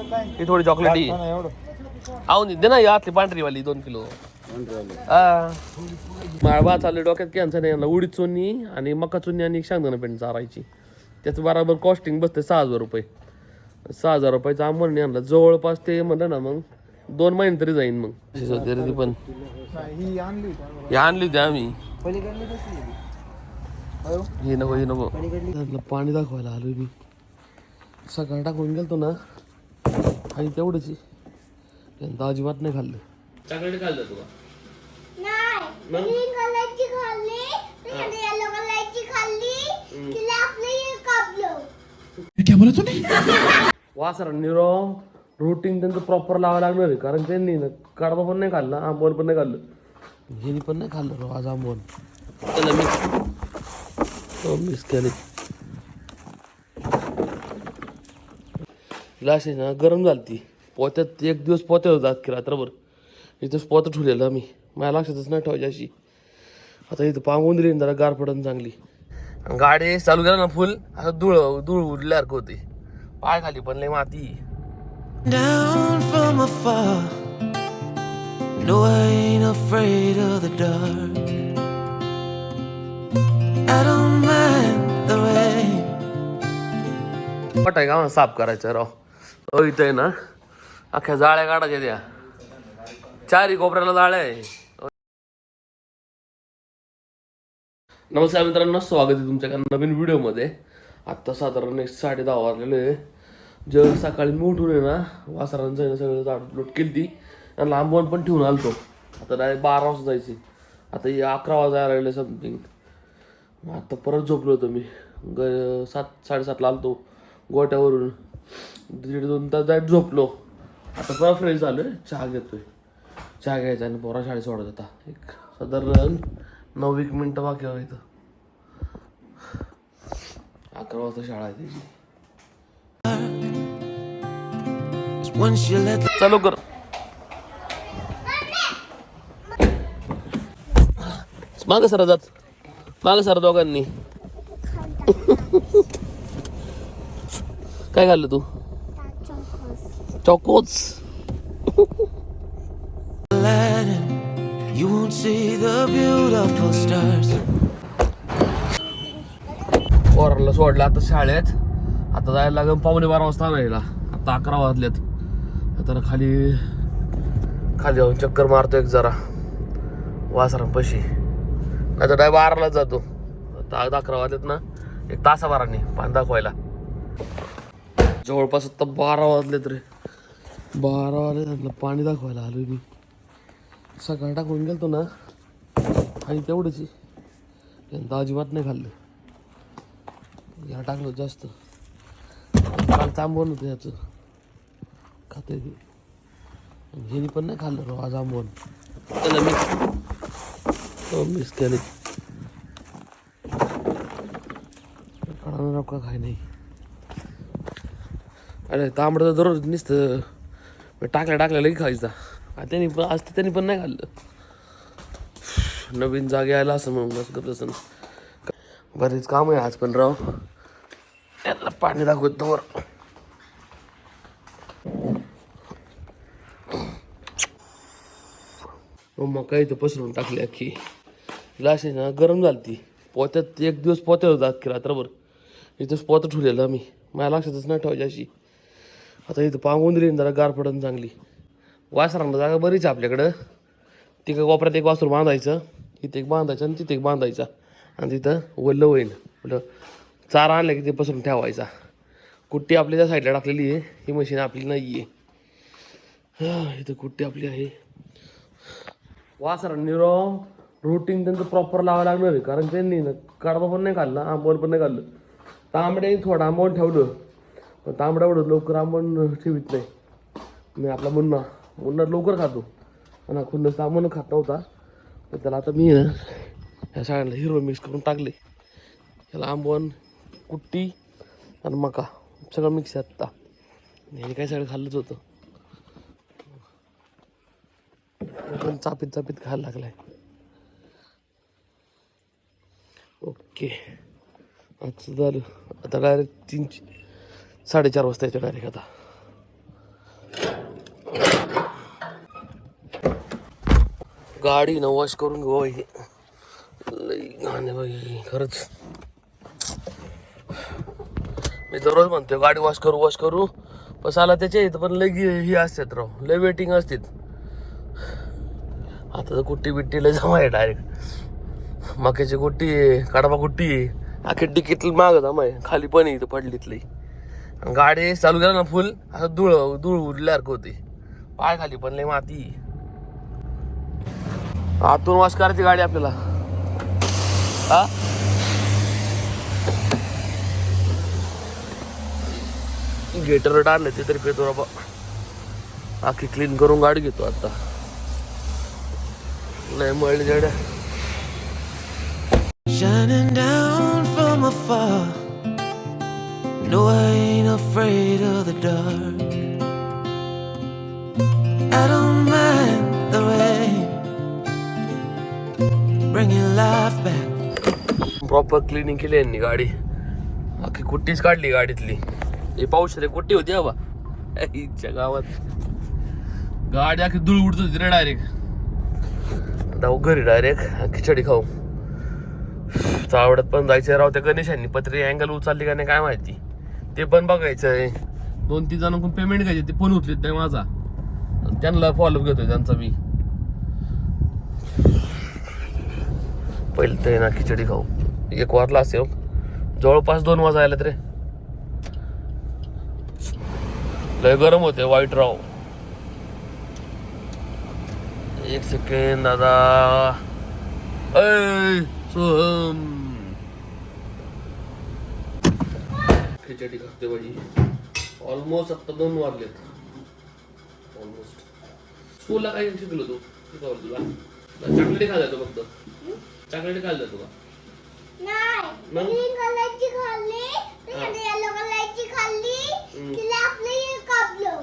ही थोडी चॉकलेटी हा. ना, एवढं. आहो दे ना या आतली पांढरी वाली दोन किलो. हा. माळवा चालले डोक्यात कॅन्सर नाही यांना उडीद चुन्नी आणि मका चुन्नी आणि शेंगदाणा पेंट चारायची. त्याचं बराबर कॉस्टिंग बसते सहा हजार रुपये. सहा हजार रुपयाचं आंबण आणलं. जवळपास ते म्हणलं ना मग दोन महिने तरी जाईन मग. ती पण. ही आणली होती. ही आम्ही. ही नको ही नको. पाणी दाखवायला आलोय मी. सकाळ टाकून गेलतो ना आणि तेवढंच. यंदा अजिबात नाही खाल्लं. चॉकलेट खाल्लं तुला वासरांनी राव रुटीन त्यांचं प्रॉपर लावावं लागणार आहे. कारण त्यांनी ना कडबा पण नाही खाल्ला आंबोन पण नाही खाल्लं. ह्यानी पण नाही खाल्लं राव आज आंबोन त्याला हो मिस केले. ग्लास आहे ना गरम झाली ती पोत्यात एक दिवस पोत्यात होतात की रात्रभर. इथंच पोतं ठेवलेलं आम्ही. माझ्या लक्षातच नाही ठेवायची अशी. आता इथं पांगून दिली जरा गार पडन चांगली. गाडी चालू केला ना फुल असं धूळ धूळ उडल्यासारखं होते. पाय खाली पण लय माती. No, I ain't afraid of the dark. I don't mind the rain. पट आहे का साफ करायचं राव. अ इथं आहे ना अख्ख्या जाळ्या काढायच्या त्या चारी कोपऱ्याला जाळ्या आहे नमस्कार मित्रांनो स्वागत आहे तुमच्या नवीन व्हिडिओमध्ये आत्ता साधारण एक साडे दहा वाजलेले आहे जर सकाळी मी उठून आहे ना वासरांचं आहे ना सगळं झाड लोट केली ती आणि लांबवण पण ठेवून आलतो आता डायरेक्ट बारा वाजता जायची आता हे अकरा वाजायला लागले समथिंग आता परत झोपलो होतो मी ग सात साडेसातला आलतो गोट्यावरून दीड दोन तास जायत झोपलो. आता परत फ्रेश झालो चहा घेतोय. चहा घ्यायचा आणि पोरा शाळेत सोडत होता एक साधारण नऊ एक मिनटं बाकी हवं इथं. अकरा वाजता शाळा आहे त्याची चालू कर. मागं सर जात. मागं सर दोघांनी. काय खाल्लं तू? चॉकोच you won't see the beautiful stars. पोरांना सोडलं आता शाळेत. आता जायला लागेल पावणे बारा वाजता आणायला. आता अकरा वाजलेत. आता खाली खाली जाऊन चक्कर मारतो एक जरा. वासरांपाशी. नाही तर डाय बाराला जातो. आता आज अकरा वाजलेत ना. एक तासाभराने पाणी दाखवायला. जवळपास आता बारा वाजलेत रे. बारा वाजले त्यातलं पाणी दाखवायला आलो मी. सकाळ टाकून गेलतो ना आणि तेवढंच यंदा अजिबात नाही खाल्लं. या टाकलं जास्त. काल तांबवण होतं याचं. खाते ते ह्यानी पण नाही खाल्लं राव आज आंबवण. त्याला मिस हो मिस केले कळणार का काय नाही. अरे तांबडं तर दररोज नुसतं. टाकल्या टाकल्या लगी खायचा. त्यांनी पण आज तर त्यांनी पण नाही खाल्लं. नवीन जागे आला असं मग असं करत असं बरेच काम आहे आज पण राव. याला पाणी दाखवत मग काही तर पसरून टाकली अख्खी. लाशी ना गरम झाली ती पोत्यात एक दिवस पोत्यात होता अख्खी रात्रभर. इथंच पोतं ठेवलेलं आम्ही. माझ्या लक्षातच नाही ठेवायची अशी. आता इथं पांगून दिली जरा गार पडन चांगली. वासरांना जागा बरीच आहे आपल्याकडं. तिकडं कोपऱ्यात एक वासरू बांधायचं इथे एक बांधायचं आणि तिथे एक बांधायचा. आणि तिथं वल्ल होईन. म्हटलं चारा आणलं की ते पसरून ठेवायचा. कुट्टी आपली त्या साईडला टाकलेली आहे. ही मशीन आपली नाही आहे हां इथं कुट्टी आपली आहे. वासरांनी राव रुटीन त्यांचं प्रॉपर लावावं लागणार आहे. कारण त्यांनी ना कडबा पण नाही खाल्ला आंबवण पण नाही खाल्लं. तांबड्याने थोडं आंबवण ठेवलं. पण तांबडा एवढं लवकर आंबण ठेवीत नाही. मी आपला मुन्ना मुन्ना लवकर खातो. आणि खुन्ना सामान खात नव्हता. तर त्याला आता मी ह्या शाळेला हिरो मिक्स करून टाकले. त्याला आंबवण कुट्टी आणि मका सगळं मिक्स आहे आत्ता हे काय सगळं खाल्लंच होतं. पण चापीत चापीत खायला लागलाय. ओके. अच्छा झालं. आता डायरेक्ट तीनची साडेचार वाजता येतो डायरेक्ट आता. गाडी न वॉश करून घे बाई. खरंच. मी दररोज म्हणतोय गाडी वॉश करू वॉश करू. बस आला त्याच्या इथं पण लई ही असतात राव लय वेटिंग असतात. आता तर कुट्टी बिट्टी लय जमा आहे डायरेक्ट मक्याची कुट्टी काडबा कुट्टी आखी डिकीतली माग जमा आहे खाली पण इथं पडलीतली गाडी चालू केलं ना फुल असं धूळ धूळ उडल्यासारखं होते. पाय खाली पण लय माती. आतून वॉश करायची गाडी आपल्याला. हा? गेटर टारले ते तरी पेतो बाबा. आखी क्लीन करून गाडी घेतो आता. लय मळली जड Shining down from afar. No, I afraid of the dark. I don't mind the rain. Bringing life back. Proper cleaning केली यांनी गाडी। अख्खी कुट्टीच काढली गाडीतली हे पाऊस रे कुट्टी होती बाबा इच्छा गावात गाडी अख्खी धूळ उडत होती रे डायरेक्ट जाऊ घरी डायरेक्ट खिचडी खाऊ। चावडत पण जायचं राव त्या गणेशांनी पत्री अँगल उचलली का नाही काय माहिती। ते पण बघायचं आहे दोन तीन जणांकडून पेमेंट घ्यायचे ते पण उचलीत नाही माझा. त्यांना फॉलोअप घेतोय त्यांचा मी. पहिले ते ना खिचडी खाऊ. एक वाजला असेल. जवळपास दोन वाजा आले रे. लय गरम होते वाईट राव. एक सेकंड दादा. अय सोहम. खाते बाई. ऑलमोस्ट आता दोन वाजलेत ऑलमोस्ट स्कूलला काय शिकलो तू? शिकवलं तुला? चॉकलेट खायला जातो फक्त. चॉकलेट खायला जातो का? नाही. मग? ग्रीन कलरची खाल्ली. त्याच्यात येलो कलरची खाल्ली. तिला आपलं हे कापलं.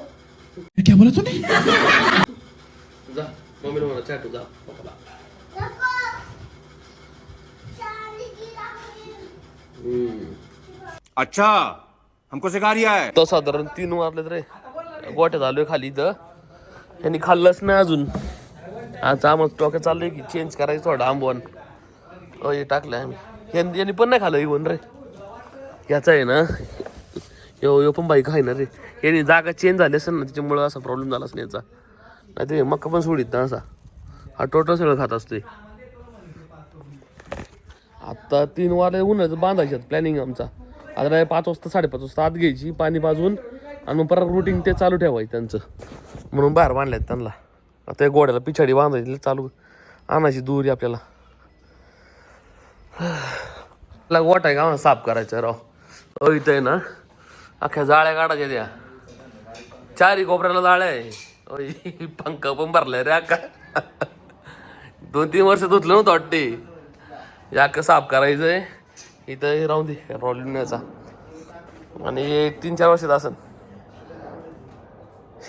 जा मम्मीला म्हणा चाटू जा. पप्पाला नको. शाळेची लागली. हम्म. अच्छा हमको सिखा रिया है। तो साधारण तीन वाजलेत रे गोट्यात आलोय खाली इथं. त्यांनी खाल्लंच नाही अजून. आज आम्हाला टोक्या चाललोय की चेंज करायचं थोडं आंबवण. अ हे टाकलं आम्ही. यांनी यांनी पण नाही खाल्लं इवन रे. याचा आहे ना यो यो पण बाईक आहे ना रे. यांनी जागा चेंज झाली असेल ना त्याच्यामुळं असा प्रॉब्लेम झालाच नाही याचा. नाही ते मक्का पण सोडित ना असा. हा टोटल सगळं खात असतोय. आत्ता तीन वारे उन्हाचं बांधायच्यात प्लॅनिंग आमचा. आता नाही पाच वाजता साडेपाच वाजता आत घ्यायची पाणी पाजून आणि मग परत रुटीन ते चालू ठेवायचं त्यांचं. म्हणून बाहेर बांधल्यात त्यांना. आता या गोड्याला पिछाडी बांधायची चालू आणायची दूर आपल्याला. ला गोट आहे का साफ करायचं राव. अ इथं आहे ना अख्ख्या जाळ्या काढायच्या त्या. चारी कोपऱ्याला जाळ्या आहे. पंख पण भरलाय रे अक्का. दोन तीन वर्ष धुतलं नव्हतं वाटते. या अख्खं साफ करायचं आहे इथं हे राहून दे प्रॉब्लेम नाही आणि एक तीन चार वर्षात असन.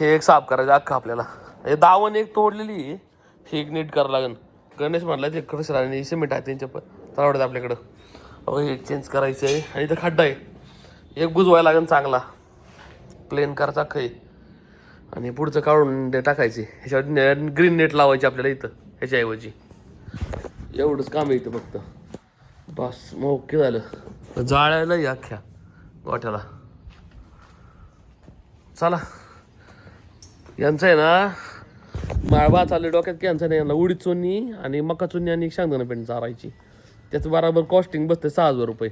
हे एक साफ करायचं अख्खं आपल्याला. हे दावण एक तोडलेली हे एक नीट करावं लागेल. गणेश म्हणला ते कडसर आणि सिमेंट आहे त्यांच्या पण. आपल्याकडं. अहो हे चेंज करायचं आहे. आणि इथं खड्डा आहे. एक बुजवायला लागेल चांगला. प्लेन करायचा अख्खं आहे आणि पुढचं काढून टाकायचे. ह्याच्यावर ग्रीन नेट लावायची आपल्याला इथं. ह्याच्याऐवजी. एवढंच काम आहे इथं फक्त. बस मग ओके झालं जाळायला या अख्ख्या गोठ्याला. चला. यांचं आहे ना माळबा चालले डोक्यात की यांचं नाही यांना उडीद चुन्नी आणि मका चुन्नी आणि शांगदाना पेंट चारायची. त्याचं बराबर कॉस्टिंग बसते सहा हजार रुपये.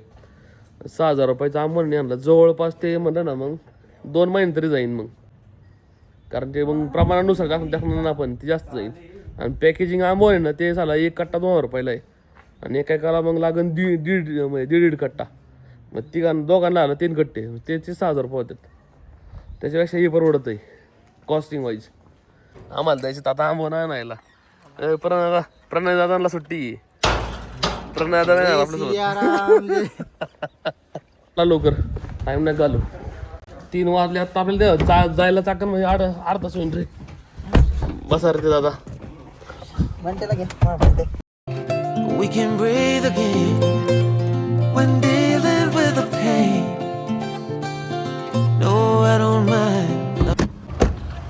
सहा हजार रुपयाचं आंबण आणलं. जवळपास ते म्हणलं ना मग दोन महिने तरी जाईन मग. कारण ते मग प्रमाणानुसार टाकून टाकणार ना आपण ते जास्त जाईल आणि पॅकेजिंग आंबोळ आहे ना ते झाला एक कट्टा दोन हजार रुपयाला आहे. आणि एका एकाला मग लागन दीड दीड म्हणजे दीड दीड कट्टा. मग तिघांना दोघांना आलं तीन कट्टे. ते ते सहा हजार रुपये होतात. त्याच्यापेक्षा हे परवडत आहे कॉस्टिंग वाईज आम्हाला द्यायचं तर आता आंबो नाही नाहीला प्रणय प्रणय दादांना सुट्टी प्रणय दादा नाही आपल्यासोबत. लवकर. टाईम नाही चालू तीन वाजले आता आपल्याला चा जायला चाकन म्हणजे आठ अर्धा तास होईल रे. बसा रे ते दादा. We can breathe again. When dealing with the pain. No, I don't mind.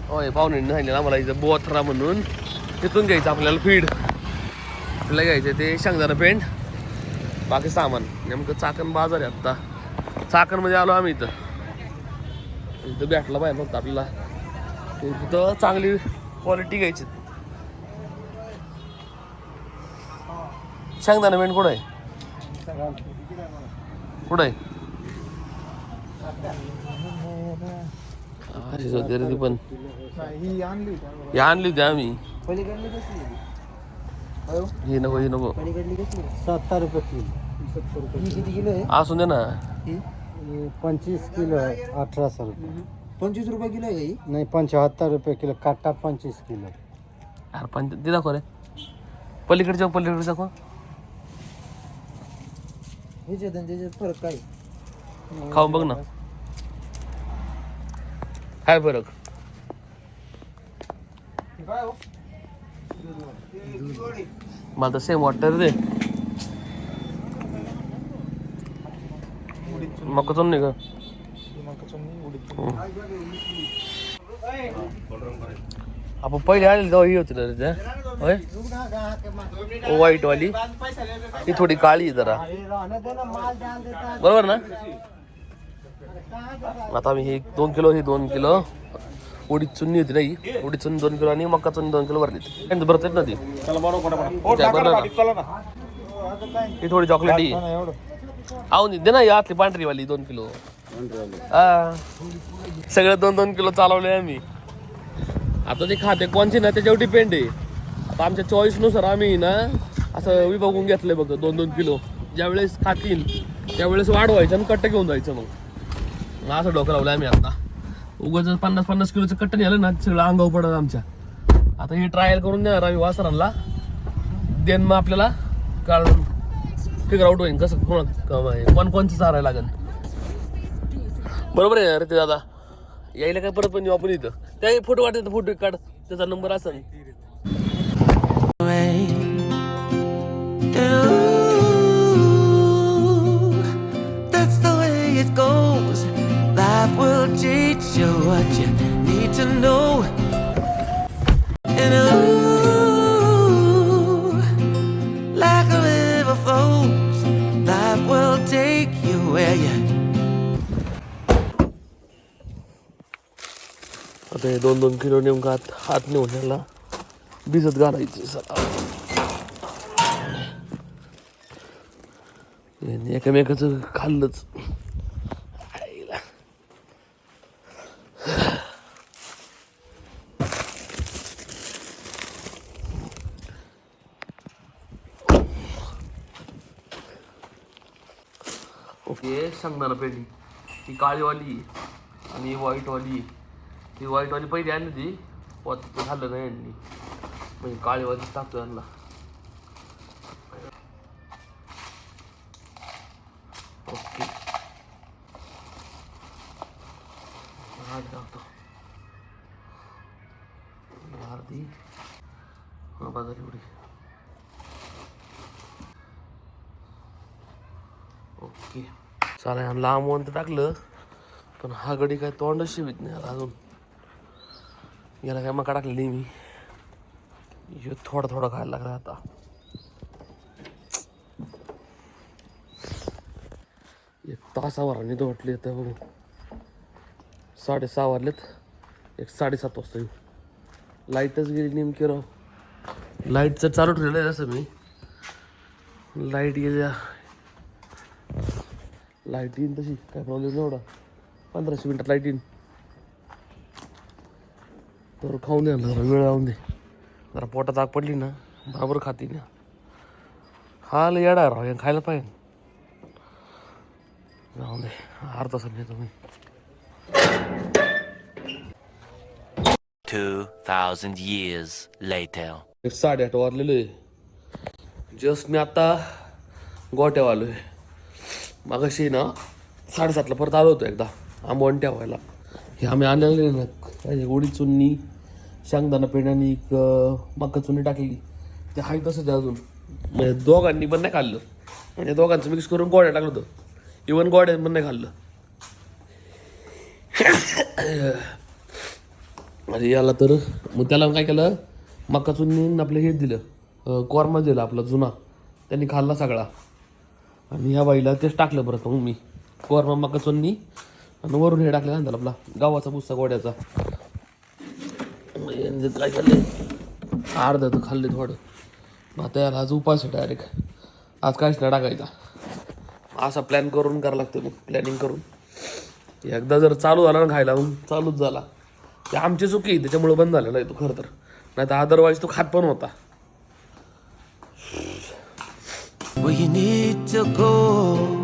होय पाहुणे सांगितलं आम्हाला इथं बोथरा म्हणून तिथून घ्यायचं आपल्याला फीड. आपल्याला घ्यायचं ते शेंगदाणा पेंट बाकी सामान. नेमकं चाकण बाजार आहे आत्ता. चाकणमध्ये म्हणजे आलो आम्ही इथं. इथं भेटला पाहिजे फक्त आपल्याला. तिथं चांगली क्वालिटी घ्यायची. शेंगदाणा पेंट कुठं आहे? कुठं आहे? अशीच होती रे ती पण. ही आणली होती आम्ही. ही आणली होती आम्ही पलीकडली कसली आहे? अयो, ही नको ही नको. पलीकडली कसली सत्तर रुपये किलो ही किती किलो आहे असून दे ना. ही पंचवीस किलो है अठारह सौ रुपये. पंचवीस रुपये किलो आहे का ही? नहीं पंचहत्तर रुपये किलो काटा पंचवीस किलो. यार पण ते दाखव रे. पलीकडे जाऊ पलीकडे दाखव. ह्याच्यात आणि त्याच्यात फरक काय? खाऊन बघ ना. काय फरक. काय हो? मला तर सेम वाटतं रे ते मग कचून नाही का आपण पहिले आलेली तेव्हा ही होती ना होय? व्हाईट वाली ही थोडी काळी जरा. बरोबर ना? आता आम्ही हे दोन किलो हे दोन किलो. उडीद चुन्नी होती नाही उडीद चुन्नी दोन किलो आणि मक्का चुन्नी दोन किलो भरली भरत ना ती. ना. ही थोडी चॉकलेटी आवून दे ना यातली पांढरी वाली दोन किलो. हा. सगळं दोन दोन किलो चालवले आम्ही. आता ते खाते कोणचे ना त्याच्यावर डिपेंड आहे. आता आमच्या चॉईसनुसार आम्ही ना असं विभागून घेतलंय बघ दोन दोन किलो. ज्यावेळेस खातील त्यावेळेस वाढवायचं आणि कट्ट घेऊन जायचं मग. असं डोकं लावलं आम्ही आता. उगाच पन्नास पन्नास किलोचं कट्ट नेलं ना सगळं अंगावर पडत आमच्या. आता हे ट्रायल करून देणार आम्ही वासरांना. देन मग आपल्याला कारण फिगर आउट होईल कसं कोण कोण कोणचं चारायला लागेल. बरोबर आहे अरे ते दादा? यायला काय परत पण येऊ आपण इथं. त्या फोटो वाटत फोटो काढ. त्याचा नंबर असा नाही Teach you what you need to know. And ooh आता हे दोन दोन किलो नेमका हात हात नेऊन याला भिजत घालायचे सगळं. एकमेकाचं खाल्लंच. ओके सांगणार पेंडी ती काळीवाली आणि व्हाईटवाली ती व्हाईटवाली पहिली आणली ती पोत झालं नाही यांनी. म्हणजे काळेवाली टाकतो यांना. ओके. टाकतो. अर्धी. हा एवढी. ओके. चालेल लांब वंत टाकलं. पण हा गडी काय तोंडच शिवित नाही अजून. याला काय मका टाकलेली मी ह्यो थोडा थोडा खायला लागला आता एक तासावर आणि दोटले तर बघू साडेसहा वाजलेत एक साडेसात वाजता येऊ लाईटच गेली नेमकी राव लाईटचं चालू ठेवलं आहे असं मी। लाइट गेल्या लाइट येईन तशी काय प्रॉब्लेम नाही एवढा पंधराशे मिनटात लाइट येईन तर खाऊन द्या ना जरा वेळ लावून दे. जरा पोटात आग पडली ना बरोबर खाती ना. हा लय येडा राव हे खायला पाहिजे. जाऊन दे अर्धा तासाने येतो मी. 2,000 years later. एक साडेआठ वाजलेलो आहे. जस्ट मी आता गोट्यावर आलो आहे मागाशी ना साडेसातला परत आलो होतो एकदा आंबवण ठेवायला. हे आम्ही आणलेले ना काय चुन्नी शेंगदाणा पेंड आणि एक मक्का चुन्नी टाकलेली. ते आहे तसंच आहे अजून. म्हणजे दोघांनी पण नाही खाल्लं. म्हणजे दोघांचं मिक्स करून गोड्या टाकलं होतं. इवन गोड्या पण नाही खाल्लं. आणि याला तर मग त्याला काय केलं? मक्का चुन्नी आपलं हे दिलं. अं, कोरमा दिला आपला जुना. त्यांनी खाल्ला सगळा. आणि ह्या बाईला तेच टाकलं परत मग मी. कोरमा मक्का चुन्नी आणि वरून हे टाकलं ना आपला गावाचा भुस्सा गोड्याचा. म्हणजे काय खाल्ले? अर्धा तर खाल्ले थोडं. मग आता याला आज उपास आहे डायरेक्ट आज काहीच नाही टाकायचा? असा प्लॅन करून करावं लागतं मग प्लॅनिंग करून. एकदा जर चालू झाला ना खायला मग चालूच झाला. ते आमची चुकी आहे, त्याच्यामुळे बंद झालेला आहे तो खरं तर. नाही तर अदरवाईज तो खात पण होता. Well, you need to go